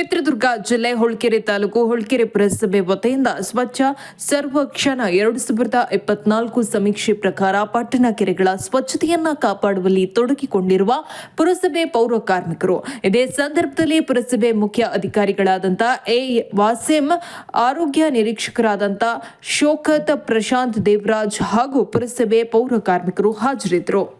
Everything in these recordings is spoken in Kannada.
ಚಿತ್ರದುರ್ಗ ಜಿಲ್ಲೆ ಹೊಳ್ಕೆರೆ ತಾಲೂಕು ಹೊಳಕೆರೆ ಪುರಸಭೆ ವತಿಯಿಂದ ಸ್ವಚ್ಛ ಸರ್ವಕ್ಷಣ ಎರಡು ಸಾವಿರದ ಇಪ್ಪತ್ನಾಲ್ಕು ಸಮೀಕ್ಷೆ ಪ್ರಕಾರ ಪಟ್ಟಣ ಕೆರೆಗಳ ಸ್ವಚ್ಛತೆಯನ್ನ ಕಾಪಾಡುವಲ್ಲಿ ತೊಡಗಿಕೊಂಡಿರುವ ಪುರಸಭೆ ಪೌರ ಕಾರ್ಮಿಕರು. ಇದೇ ಸಂದರ್ಭದಲ್ಲಿ ಪುರಸಭೆ ಮುಖ್ಯ ಅಧಿಕಾರಿಗಳಾದಂಥ ಎ ವಾಸಿಂ, ಆರೋಗ್ಯ ನಿರೀಕ್ಷಕರಾದಂಥ ಶೋಕತ್ ಪ್ರಶಾಂತ್ ದೇವರಾಜ್ ಹಾಗೂ ಪುರಸಭೆ ಪೌರ ಕಾರ್ಮಿಕರು ಹಾಜರಿದ್ದರು.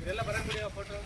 ಇದೆಲ್ಲ ಬರಂಗಿಲ್ಲ ಫೋಟೋ